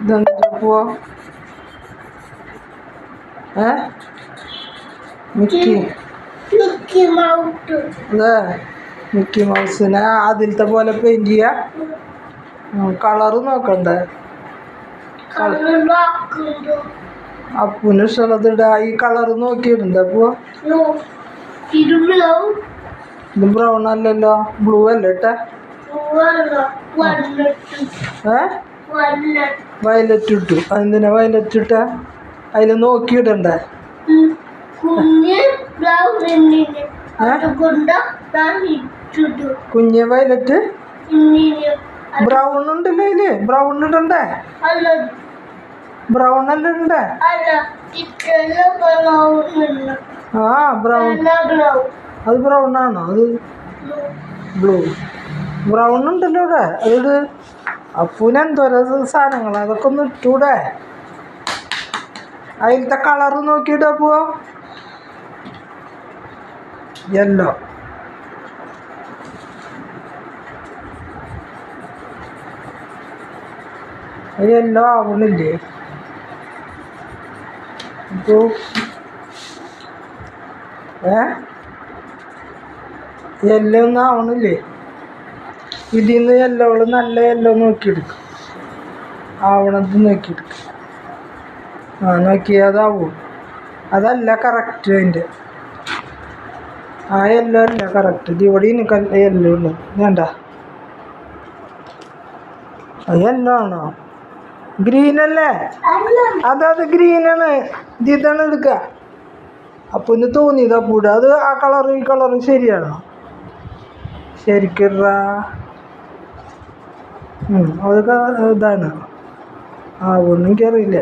ഇതെന്താ പോ ഏ മിക്കി മിക്കി മൗട്ട് അതെ മിക്കി മൗസിനെ അതിലത്തെ പോലെ പെയിന്റ് ചെയ്യാ? കളറ് നോക്കണ്ടേ? അപ്പൂന് ഇഷ്ടമുള്ളത് ഇടാ ഈ കളറ് നോക്കിയിട്ടുണ്ട് അപ്പോ ഇത് ബ്രൗൺ അല്ലല്ലോ. ബ്ലൂ അല്ലേ ഏ? വയലറ്റ് ഇട്ടു അതെന്തിനാ വയലറ്റ് ഇട്ട അതിൽ നോക്കിയിടണ്ടേ കുഞ്ഞ് വയലറ്റ്? ബ്രൗൺ ഉണ്ടല്ലോ അതിൽ? ബ്രൗൺ ഇടണ്ടേ? ബ്രൗൺ അല്ലേ ഇടണ്ടേ? ആ ബ്രൗൺ. അത് ബ്രൗൺ ആണോ? അത് ബ്ലൂ. ബ്രൗൺ ഉണ്ടല്ലോ അവിടെ അപ്പൂന് തുരത് സാധനങ്ങൾ അതൊക്കെ ഒന്ന് ഇട്ടൂടെ? അതിലത്തെ കളറ് നോക്കിയിട്ട് പോവാം. യെല്ലോ യെല്ലോ ആവണില്ലേ? അപ്പോ ഏ? യെല്ലോ ഒന്നും ആവണില്ലേ? ഇതിൽ നിന്ന് നല്ല നല്ല യെല്ലോ നോക്കിയെടുക്കും. ആവണത് നോക്കിയെടുക്കും. ആ നോക്കിയാൽ അതാവും. അതല്ല കറക്റ്റ് അതിന്റെ ആ യെല്ലോ അല്ല കറക്റ്റ് ഇത് ഇവിടെ എനിക്ക് യെല്ലോ ഉള്ളു വേണ്ട. യെല്ലോ ആണോ? ഗ്രീൻ അല്ലേ? അതത് ഗ്രീനാണ് ഇത് ഇതാണ് എടുക്കുക അപ്പൊ ഇന്ന് തോന്നിയതാ അപ്പൂടെ അത് ആ കളറും ഈ കളറും ശരിയാണോ? ശരിക്കിറ അതൊക്കെ ഇതാണ്. ആ ഒന്നും എനിക്കറിയില്ല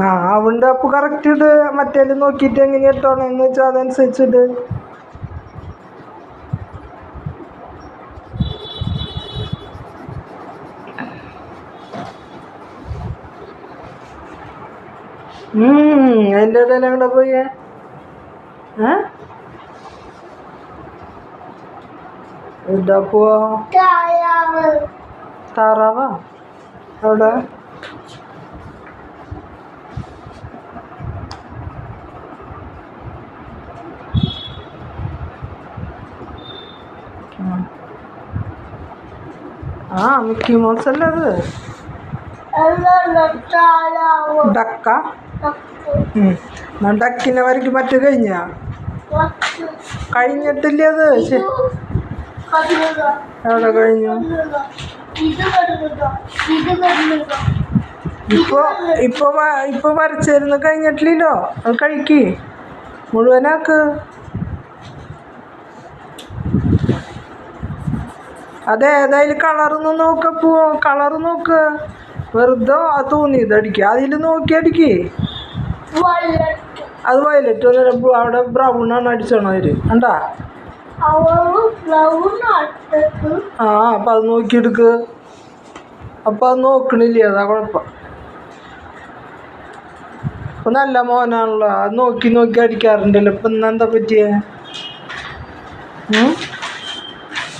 ആ അവളുടെ അപ്പൊ കറക്റ്റ് ഇട്ട് മറ്റേലും നോക്കിയിട്ട് എങ്ങനെ ഇട്ടോണെന്ന് വെച്ചാൽ അതനുസരിച്ചിട്ട്. അതിന്റെ ഇടയിൽ അങ്ങോട്ട് പോയേ? ഏ? തായാവ് താറാവാ. അവിടെ? ആ. മിക്കി മോസ് അല്ലേ അത് ഡക്ക? ഡക്കിനെ വരയ്ക്ക് മറ്റു കഴിഞ്ഞ കഴിഞ്ഞിട്ടില്ലേ അത്? എവിടെ കഴിഞ്ഞു? ഇപ്പൊ ഇപ്പൊ ഇപ്പൊ വരച്ചിരുന്ന് കഴിഞ്ഞിട്ടില്ലല്ലോ. അത് കഴിക്ക്. മുഴുവനാക്ക്. അതെ ഏതായാലും നോക്ക പോ. കളർ നോക്ക്. വെറുതെ തോന്നിയത് അടിക്കുക അതിൽ നോക്കി അടിക്ക്. അത് വയലറ്റ് അവിടെ ബ്രൗൺ ആണ് അടിച്ചോണോ അവർ. കണ്ടാ? ആ അപ്പം അത് നോക്കിയെടുക്ക്. അപ്പം അത് നോക്കണില്ല അതാ കുഴപ്പം. ഇപ്പം നല്ല മോനാണല്ലോ അത് നോക്കി നോക്കി അടിക്കാറുണ്ടല്ലോ. ഇപ്പം ഇന്നെന്താ പറ്റിയ?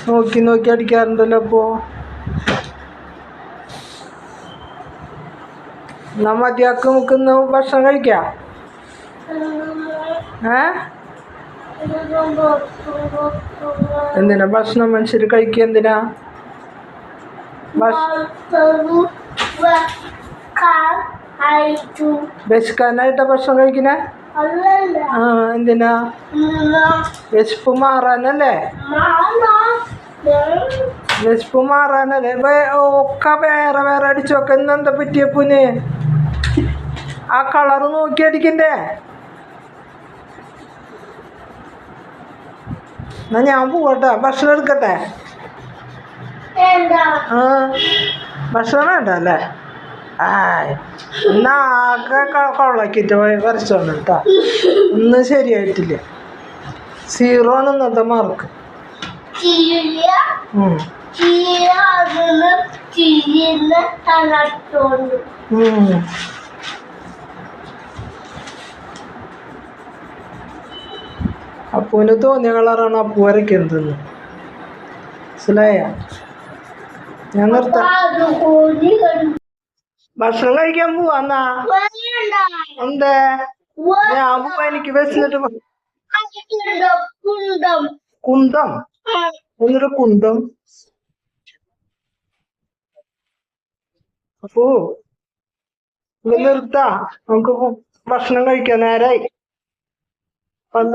നോക്കി നോക്കി അടിക്കാറുണ്ടല്ലോ അപ്പോൾ എന്നാ മതിയാക്കി നമുക്കിന്ന് ഭക്ഷണം കഴിക്കാം. ഏ? എന്തിനാ? ഭക്ഷണം മനുഷ്യർ കഴിക്കുക എന്തിനാ? വിശക്കാനായിട്ടാ ഭക്ഷണം കഴിക്കണേ ആ എന്തിനാ? വിശപ്പ് മാറാനല്ലേ? വിശപ്പ് മാറാനല്ലേ? ഒക്കെ വേറെ വേറെ അടിച്ചൊക്കെ ഇന്നെന്താ പറ്റിയപ്പൂന് ആ കളറ് നോക്കി അടിക്കണ്ടേ? എന്നാ ഞാൻ പോവട്ടെ. ഭക്ഷണം എടുക്കട്ടെ? ആ ഭക്ഷണം വേണ്ട അല്ലേ ആ എന്നാ ആകെ കൊള്ളക്കിട്ട് കൊള്ളാക്കിയിട്ട് പോയി. വരച്ചോണ്ട് കേട്ടോ ഒന്നും ശരിയായിട്ടില്ല. സീറോ ആണ് ഇന്നത്തെ മാർക്ക് ഉം. അപ്പൂന് തോന്നിയ കളറാണ് അപ്പു വരയ്ക്കുന്നത് മനസ്സിലായ? ഞാൻ നിർത്താം. ഭക്ഷണം കഴിക്കാൻ പോവാന്നാ ഞാൻ എനിക്ക് കുന്തം? എന്നിട്ട് കുന്തം? അപ്പോ നിർത്താ. നമുക്ക് ഭക്ഷണം കഴിക്കാൻ നേരായി. പന്ത